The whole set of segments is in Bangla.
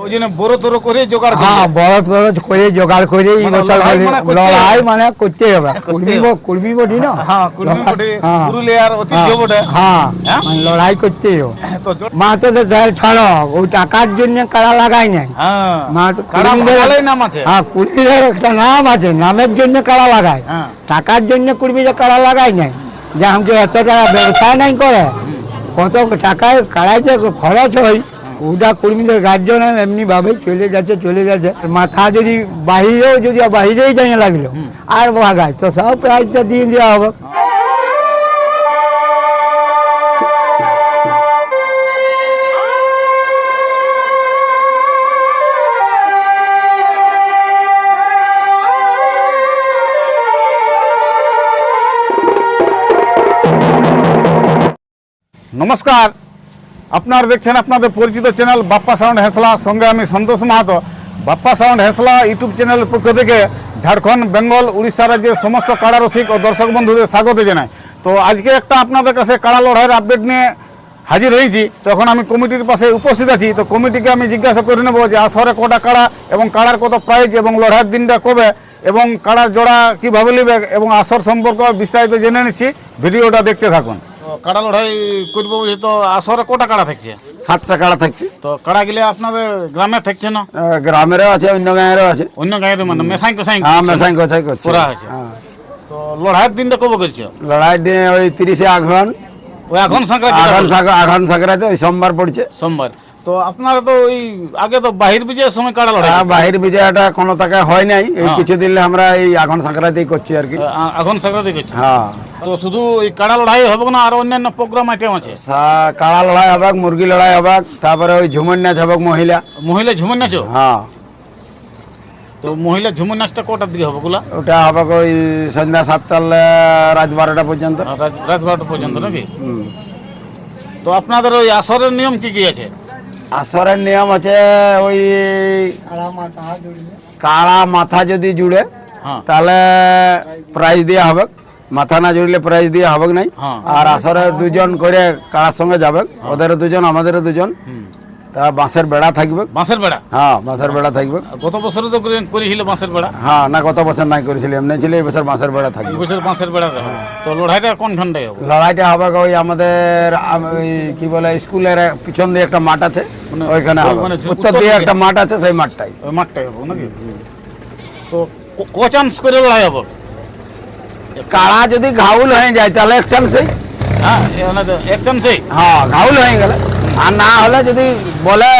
ওই জন্য বড় তরো করে জোগাড় হ্যাঁ বড় খরচ করে জোগাড় করে এই বছর লড়াই মানে করতে হবে। করতে হবে। করতে কুর্মি হবে। ব- কুর্মি বডি না? হ্যাঁ কুলমি বটে। পুরুলিয়ার ঐতিহ্য বটে। হ্যাঁ লড়াই করতে হবে। মা তো তো ছাড়ো ওই টাকার জন্য কারা লাগাই নাই? হ্যাঁ মা তো কারা নাম আছে। হ্যাঁ একটা নাম আছে নামের জন্য কারা লাগায়? হ্যাঁ। টাকার জন্য কুর্মীরা কারা লাগাই নাই? যে আমাকে এত টাকা ব্যবসা নাই করে কত টাকায় যে খরচ হয় ওটা কর্মীদের গার্জনে এমনি ভাবে চলে যাচ্ছে চলে যাচ্ছে। মাথা যদি বাহিরেও যদি বাহিরেই জানিয়ে লাগল আর ভাগায় তো সব প্রাইজটা দিয়ে দেওয়া হবে। নমস্কার। আপনারা দেখছেন আপনাদের পরিচিত চ্যানেল বাপ্পা সাউন্ড হেসলা। সঙ্গে আমি সন্তোষ মাহাতো। বাপ্পা সাউন্ড হেসলা ইউটিউব চ্যানেলের পক্ষ থেকে ঝাড়খণ্ড, বেঙ্গল, উড়িষ্যা রাজ্যের সমস্ত কাড়া রসিক ও দর্শক বন্ধুদের স্বাগত জানাই। তো আজকে একটা আপনাদের কাছে কাড়া লড়াইয়ের আপডেট নিয়ে হাজির হয়েছি। তখন আমি কমিটির পাশে উপস্থিত আছি, তো কমিটিকে আমি জিজ্ঞাসা করে নেব যে আসরে কটা কাড়া এবং কাড়ার কত প্রাইজ এবং লড়াইয়ের দিনটা কবে এবং কাড়ার জোড়া কীভাবে নেবে এবং আসর সম্পর্কে বিস্তারিত জেনে নিচ্ছি। ভিডিওটা দেখতে থাকুন। কাড়া লড়াই করব বলছি তো আসরে কটা কাড়া থাকছে? সাতটা কাড়া থাকছে। তো কাড়া গেলে আপনাদের গ্রামে থাকছে না? গ্রামেরও আছে অন্য গাঁয়েরও আছে। অন্য গাঁয়ের মানে মেসাই কোসাই হ্যাঁ মেসাই কোসাই করছে। করা আছে হ্যাঁ। তো লড়াইয়ের দিনটা কবে করছে? লড়াইয়ের দিয়ে ওই তিরিশে আঘন। ওই এখন সংক্রান্তি আঘন আঘন সাকরাতে ওই সোমবার পড়ছে। সোমবার। তো আপনারা তো ওই আগে তো বাহির বিজয়ের সময় কাড়া লড়াই আর বাহির বিজয়টা কোনো টাকা হয় নাই। এই হ্যাঁ। কিছুদিন আমরা এই আঘন সাকরাতেই করছি আর কি। আ- এখন সংক্রান্তি করছে। হ্যাঁ। তো শুধু ওই কাড়া লড়াই হবে না আর অন্যান্য প্রোগ্রাম আইটেম আছে? কাড়া লড়াই হবে মুরগি লড়াই হবে তারপরে ওই ঝুমুর নাচ হবে মহিলা। মহিলা ঝুমুর নাচো? হ্যাঁ। তো মহিলা ঝুমুর নাচটা কটার দিকে হবে গুলা ওটা হবে ওই সন্ধ্যা সাতটার রাত বারোটা পর্যন্ত। রাত বারোটা পর্যন্ত নাকি? হুম। তো আপনাদের ওই আসরের নিয়ম কি কি আছে? আসরের নিয়ম আছে ওই কাড়া মাথা যদি জুড়ে হ্যাঁ। তাহলে প্রাইজ দেওয়া হবে। মাথা না জুড়লে প্রাইজ দেওয়া হবে নাই। হ্যাঁ। আর আসরে দুজন করে কারার সঙ্গে যাবে। ওদেরও দুজন আমাদেরও দুজন। তা বাঁশের বেড়া থাকবে। বাঁশের বেড়া? হ্যাঁ বাঁশের বেড়া থাকবে। গত বছরে তো করে- করেছিল বাঁশের বেড়া? হ্যাঁ না গত বছর নাই করেছিল এমনি ছিল এই বছর বাঁশের বেড়া থাকবে। বছর বাঁশের বেড়া হবে। তো লড়াইটা কোন ঘন্টায় হবে? লড়াইটা হবে ওই আমাদের ওই কি বলে স্কুলের পিছন দিয়ে একটা মাঠ আছে মানে ওইখানে হবে। মানে উত্তর দিয়ে একটা মাঠ আছে সেই মাঠটাই। ওই মাঠটাই হবে নাকি? তো ক- চান্স করে লড়াই হবে? কাড়া যদি ঘাউল হয়ে যায় তাহলে এক চান্সেই। হ্যাঁ তো এক চান্সেই। হ্যাঁ ঘাউল হয়ে গেলে। আর না হলে যদি বলে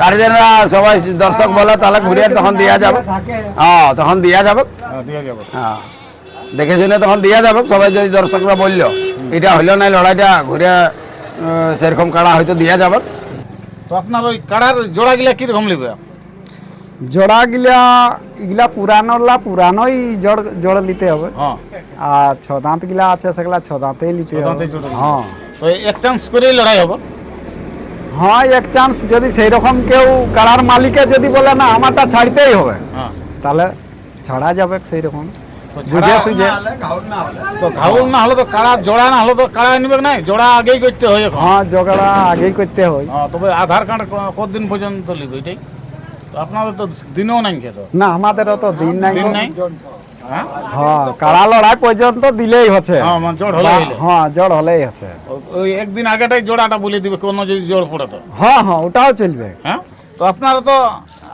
গার্জেনরা সবাই দর্শক বলে তাহলে ঘুরিয়ে তখন দেওয়া যাবে। হ্যাঁ তখন দেওয়া যাবে। হ্যাঁ, দিয়ে যাবে। হ্যাঁ। দেখে শুনে তখন দেওয়া যাবে। সবাই যদি দর্শকরা বলল এটা হইল না লড়াইটা ঘুরে সেরকম কাড়া হয়তো দেওয়া যাবে। তো আপনার ওই কাড়ার জোড়া গিলা কীরকম নেবে জোড়া গিলা এগুলা পুরানোলা পুরানোই জড় জড় নিতে হবে। হ্যাঁ। আর ছ দাঁত গিলা আছে সেগুলা ছ দাঁতেই নিতে হবে। হ্যাঁ। তো এক চান্স করেই লড়াই হবে। হ্যাঁ এক চান্স যদি সেই রকম কেউ কাড়ার মালিকে যদি বলে না আমারটা ছাড়তেই হবে হ্যাঁ। তাহলে ছাড়া যাবে সেই রকম বুঝে সুঝে তো ঘাউল না হলে তো কাড়া জোড়া না হলে তো কাড়া নিবে না জোড়া আগেই করতে হয় হ্যাঁ জোগাড়া আগেই করতে হয়। হ্যাঁ তবে আধার কার্ড কতদিন পর্যন্ত এটাই? তো আপনাদের তো দিনও নাই না আমাদেরও তো দিন নাই? দিন নাই। হ্যাঁ? হ্যাঁ কাড়া লড়াই পর্যন্ত দিলেই হচ্ছে। হ্যাঁ মানে জোড় হইলে। হ্যাঁ জড় হলেই হচ্ছে। ওই একদিন আগেটাই জোড়াটা বলে দিবে কোনো যদি জোর পড়ে তো। হ্যাঁ হ্যাঁ ওটাও চলবে। হ্যাঁ? তো আপনারা তো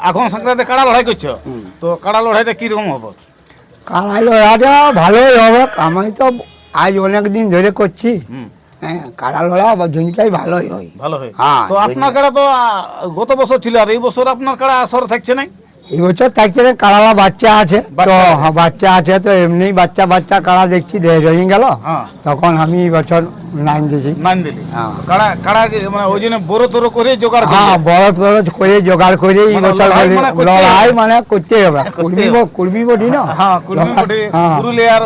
এখন সংক্রান্তি কাড়া লড়াই করছ। তো কাড়া লড়াইটা কীরকম হবে? কালাই লড়াটা ভালোই হবে। আমি তো আজ অনেক দিন ধরে করছি। হুম। হ্যাঁ কালা লড়া বা ঝুঁকিটাই ভালোই হয়। ভালো হয়। হ্যাঁ, তো আপনার কাড়া তো গত বছর ছিল আর এই বছর আপনার কাড়া আসর থাকছে না এই বছর থাকছে কালালা বাচ্চা আছে। তো বাচ্চা আছে। হ্যাঁ তো এমনি বাচ্চা বাচ্চা কাড়া দেখছি রয়ে গেল। হ্যাঁ। তখন আমি এই বছর লাইন দিয়েছি দিলি। হ্যাঁ। কাড়া কাড়া মানে ওই জন্য বড় তরো করে জোগাড় হ্যাঁ বড় তরো করে জোগাড় করে এই বছর লড়াই মানে করতে হবে। কুর্মি কুর্মি না? হ্যাঁ হ্যাঁ। পুরুলিয়ার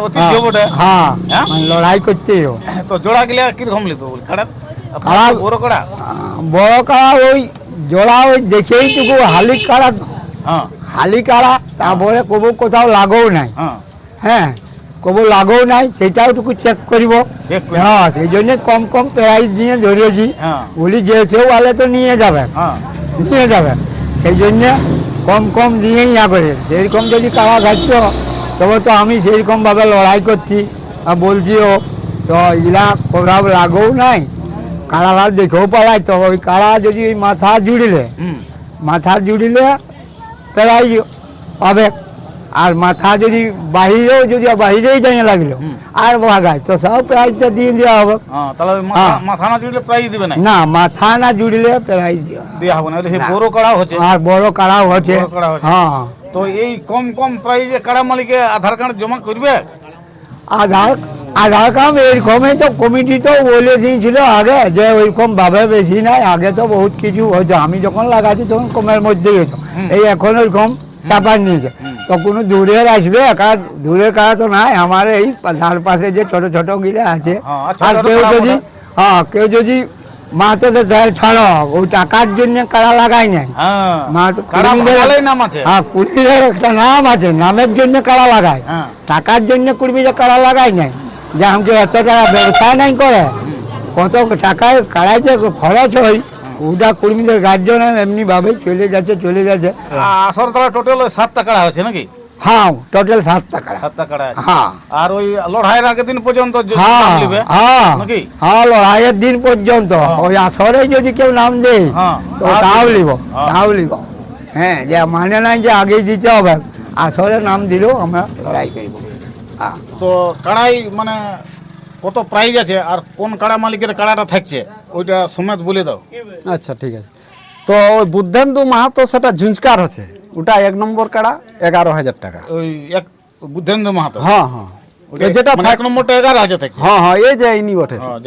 হ্যাঁ। হ্যাঁ? মানে লড়াই করতে হবে। তো জোড়া গিলা কীরকম লিখবে কাড়া কাড়া- বড় কাড়া বড় কাড়া ওই জোড়া ওই দেখেই টুকু হালি কাড়া হ্যাঁ হালি কাড়া তারপরে কবু কোথাও লাগেও নাই। হ্যাঁ। হ্যাঁ কবু লাগেও নাই সেটাও টুকু চেক করিব। হ্যাঁ সেই জন্য কম কম প্রাইস দিয়ে ধরেছি। হ্যাঁ। বলি যে সেও আলে তো নিয়ে যাবে। হ্যাঁ। নিয়ে যাবে। সেই জন্য কম কম দিয়েই ইয়া করে। সেরকম যদি কারা থাকতো তবে তো আমি সেইরকমভাবে লড়াই করছি। আর বলছিও তো ইলা কোথাও লাগেও নাই। কাড়ালা দেখেও পালাই তো ওই কাড়া যদি ওই মাথা জুড়িলে মাথা জুড়িলে প্রায় পাবে। আর মাথা যদি বাহিরেও যদি বাহিরেই জানিয়ে লাগল আর ভাগায় তো সব প্রাইজটা দিয়ে দেওয়া হবে। হ্যাঁ তাহলে মাথা- হ্যাঁ। না জুড়লে প্রাইজ দিবে না? না মাথা না জুড়লে প্রাইজ দেওয়া হবে। হবে না বড় কাড়া হচ্ছে। আর বড় কাড়াও হচ্ছে। হচ্ছে। হ্যাঁ। তো এই কম কম প্রাইজে কাড়া মালিকে আধার কার্ড জমা করবে? আধার আধার কার্ড এরকমই তো কমিটি তো বলে দিয়েছিল আগে যে ওইরকম ভাবে বেশি নাই আগে তো বহুত কিছু হয়েছে। আমি যখন লাগাচ্ছি তখন কমের মধ্যেই হতো এই এখন ওইরকম চাপা নিয়েছে তো কোনো দূরের আসবে কার দূরের কারা তো নাই। আমার এই ধার পাশে যে ছোট ছোট গিলে আছে। হ্যাঁ, আর ছোট আর কেউ যদি। হ্যাঁ কেউ যদি মাতো তো ছাড়ো ওই টাকার জন্য কারা লাগাই নাই? হ্যাঁ মা তো কাড়া কুড়মিদের- ভাগালেই নাম আছে। হ্যাঁ একটা নাম আছে। নামের জন্য কারা লাগায়? হ্যাঁ। টাকার জন্য কুড়মিদের কারা লাগাই নাই? যে আমাকে এত টাকা ব্যবসা নাই করে কত টাকায় কাড়াই যে খরচ হয় ওটা কর্মীদের গার্জন এমনি ভাবে চলে যাচ্ছে চলে যাচ্ছে আসর তাহলে টোটাল সাতটা কাড়া হচ্ছে নাকি? হ্যাঁ টোটাল সাতটা কাড়া। সাতটা কাড়া হ্যাঁ। আর ওই লড়াইয়ের আগের দিন পর্যন্ত হ্যাঁ হ্যাঁ হ্যাঁ লড়াইয়ের দিন পর্যন্ত। ওই আসরে যদি কেউ নাম দেয় হ্যাঁ, তো তাও লিব হ্যাঁ। তাও লিব। হ্যাঁ যে মানে নাই যে আগেই দিতে হবে আসরে নাম দিলেও আমরা লড়াই করব। হ্যাঁ তো কাড়াই মানে কত প্রাইজ আছে আর কোন কাড়া মালিকের কাড়াটা থাকছে ওইটা সমেত বলে দাও। আচ্ছা ঠিক আছে। তো ওই বুদ্ধেন্দু মাহাতো সেটা ঝুঁচকার হচ্ছে। ওটা এক নম্বর কাড়া এগারো হাজার টাকা। ওই এক বুদ্ধেন্দু মাহাতো? হ্যাঁ হ্যাঁ। যেটা মানে এক নম্বরটা এগারো হাজার থাকছে। হ্যাঁ হ্যাঁ এই বটে। হ্যাঁ।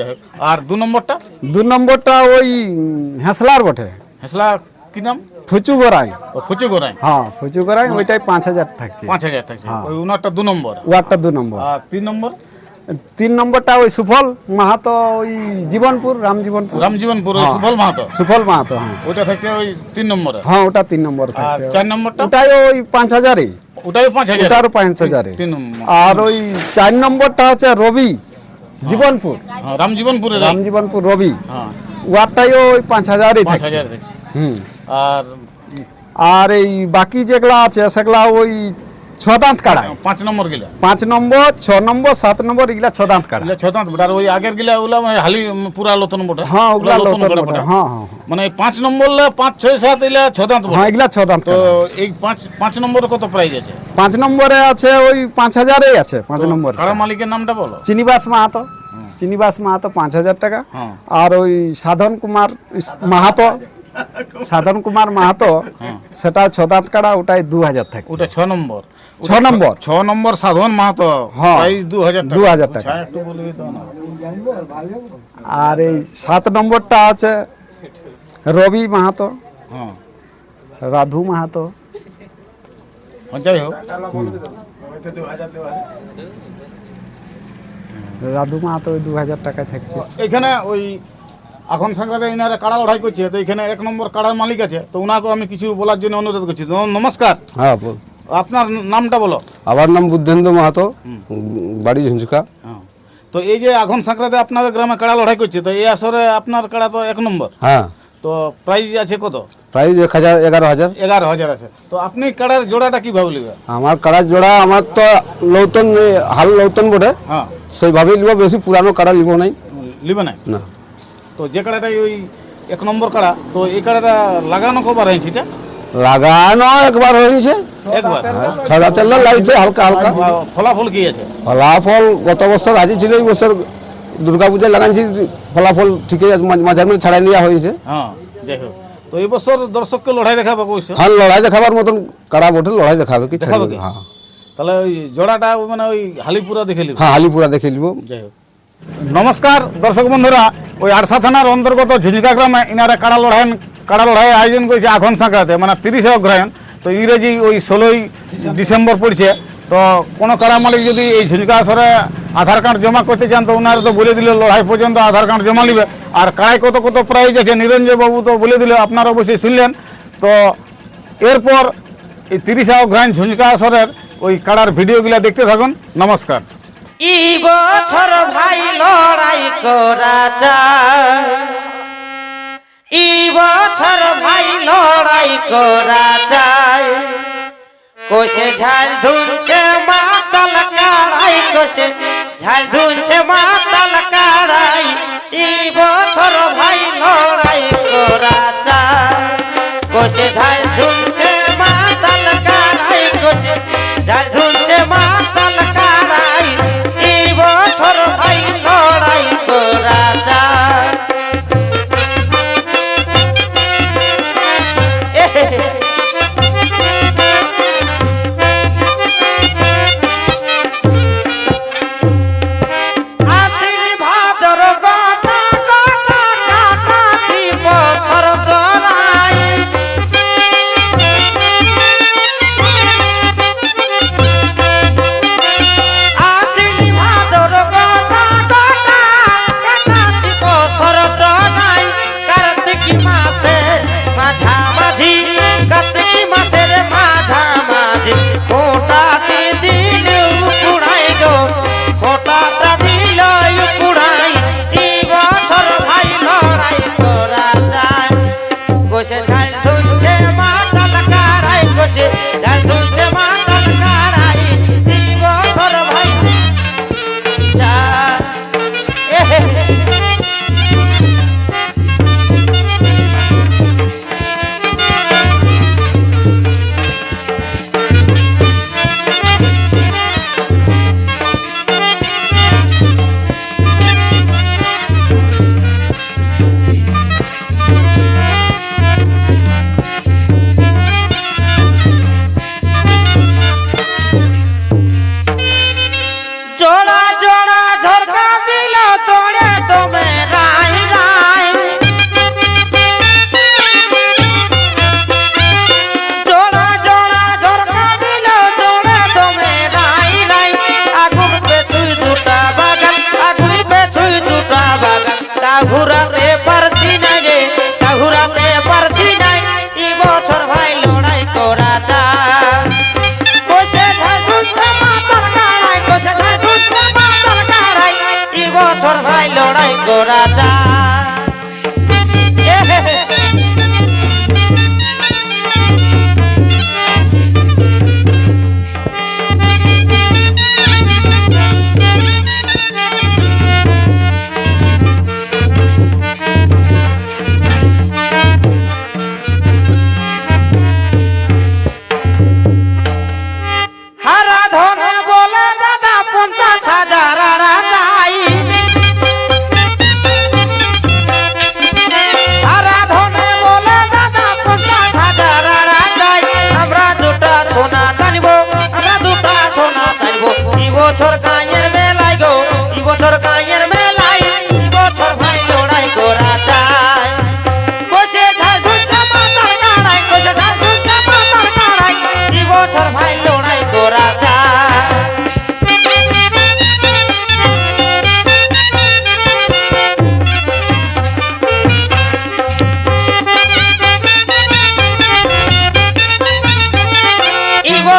আর দু নম্বরটা? দু নম্বরটা ওই হেঁসলার বটে। হেসলা কি নাম? ফুচু গোড়াই। ফুচু গোরাই হ্যাঁ ফুচু গোড়াই ওইটাই পাঁচ হাজার থাকছে। পাঁচ হাজার থাকছে। হ্যাঁ। ওই উনারটা দু নম্বর। ওয়ার্ডটা দু নম্বর। আর তিন নম্বর? তিন নম্বরটা ওই সুফল মাহাতো ওই জীবনপুর রামজীবনপুর রামজীবনপুর ওই হ্যাঁ। সুফল মাহাতো? সুফল মাহাতো হ্যাঁ। ওইটা থাকছে ওই তিন নম্বরে। হ্যাঁ ওটা তিন নম্বর থাকছে। চার নম্বরটা? ওটাই ওই পাঁচ হাজারই। ওটাই পাঁচ হাজার। ওটারও পাঁচ হাজারে। আর ওই চার নম্বরটা হচ্ছে রবি জীবনপুর। হ্যাঁ, রামজীবনপুরে রাম জীবনপুর রবি। ওয়ারটাই ওই পাঁচ হাজারই হাজার থাকছে। হুম। আর আর এই বাকি যেগুলা আছে সেগুলা ওই ছ দাঁত কাড়া পাঁচ নম্বর গিলা। পাঁচ নম্বর ছ নম্বর সাত নম্বর এগুলা ছ দাঁত কাড়া ছদাঁত বটে। আর ওই আগের গিলা ওগুলা মানে হালি পুরা লতন বটে। হ্যাঁ ওগুলা লতন কাড়া বটে। বটে। হ্যাঁ হ্যাঁ মানে পাঁচ নম্বর লে পাঁচ ছয় সাত এগুলা ছদাঁত হ্যাঁ এগুলা ছ দাঁত তো এই পাঁচ পাঁচ নম্বরে কত প্রাইজ আছে? পাঁচ নম্বরে আছে ওই পাঁচ হাজারেই আছে পাঁচ নম্বর। কারা মালিকের নামটা বলো? চিনিবাস মাহাতো। চিনিবাস মাহাতো পাঁচ হাজার টাকা। হ্যাঁ। আর ওই সাধন কুমার মাহাতো। সাধন কুমার মাহাতো সেটা ছ দাঁত কাড়া ওটাই দু হাজার থাকছে। ওটা ছ নম্বর। ছ নম্বর। ছ নম্বর সাধন মাহাতো হ্যাঁ। দু হাজার টাকা। 2000 টাকা। আর এই সাত নম্বরটা আছে রবি মাহাতো হ্যাঁ। রাধু মাহাতো। যাই হোক। রাধু মাহাতো ওই দু হাজার টাকায় থাকছে। এখানে ওই এখন সংক্রান্তি ইনারা কাড়া লড়াই করছে তো এখানে এক নম্বর কাড়ার মালিক আছে তো ওনাকে আমি কিছু বলার জন্য অনুরোধ করছি। নমস্কার। হ্যাঁ বল। আপনার নামটা বলো। আমার নাম বুদ্ধেন্দ্র মাহাতো বাড়ি ঝুঁঝুকা। হ্যাঁ। তো এই যে আঘন সংক্রান্তি আপনাদের গ্রামে কাড়া লড়াই করছে তো এই আসরে আপনার কাড়া তো এক নম্বর। হ্যাঁ। তো প্রাইজ আছে কত? প্রাইজ এক হাজার এগারো হাজার। এগারো হাজার আছে। তো আপনি কাড়ার জোড়াটা কীভাবে নেবেন? আমার কাড়ার জোড়া আমার তো লৌতন হাল লৌতন বটে। হ্যাঁ। সেইভাবেই লিব বেশি পুরানো কাড়া লিব নাই। নেবে না না। তো যে কাড়াটাই ওই এক নম্বর কাড়া তো এই কাড়াটা লাগানো কবার হয়েছে এটা? লাগানো একবার হয়েছে। একবার সাদা তেল লাগছে হালকা হালকা। ফলাফল কি আছে? ফলাফল গত বছর আজি ছিল এই বছর দুর্গা পূজায় লাগাইছি ফলাফল ঠিকই মাঝ- মাঝে ছাড়াই দেওয়া হয়েছে। হ্যাঁ যাই হোক। তো এই বছর দর্শককে লড়াই দেখাবে অবশ্য হ্যাঁ লড়াই দেখাবার মতন কাড়া বটে লড়াই দেখাবে কি দেখাবে? হ্যাঁ। তাহলে ওই জোড়াটা মানে ওই হালিপুরা দেখে হ্যাঁ হালিপুরা দেখে যাই হোক। নমস্কার, দর্শক বন্ধুরা, ওই আরসা থানার অন্তর্গত ঝুঁঝিকা গ্রামে ইনারা কাড়া লড়াই কাড়া লড়াই আয়োজন করেছে আখন সাঁকড়াতে মানে তিরিশে অগ্রহায়ণ। তো ইংরেজি ওই ষোলোই ডিসেম্বর পড়ছে। তো কোনো কাড়া মালিক যদি এই ঝুঁঝিকা আসরে আধার কার্ড জমা করতে চান, তো ওনারা তো বলে দিলে লড়াই পর্যন্ত আধার কার্ড জমা নিবে। আর কাড়াই কত কত প্রাইজ আছে নিরঞ্জয় বাবু তো বলে দিলে আপনারা অবশ্যই শুনলেন। তো এরপর এই তিরিশে অগ্রহায়ণ ঝুঁঝিকা আসরের ওই কাড়ার ভিডিওগুলো দেখতে থাকুন। নমস্কার। ই বছর ভাই লড়াই করা যায়। ই বছর ভাই লড়াই করা যায়। কোষে ঝাল ধুনছে, মাতাল কারাই কোষে ঝাল ধুনছে, মাতাল কারাই ই বছর ভাই লড়াই করা যায়। কোষে ঝাল ধুনছে, মাতাল কারাই কোষে ঝাল ধুন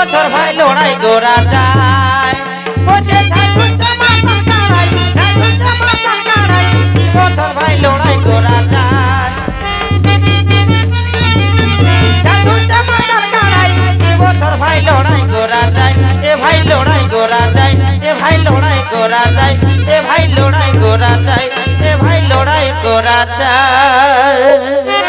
বছর ভাই লড়াই করা ভাই লড়াই করা যায় এ ভাই লড়াই করা যায়।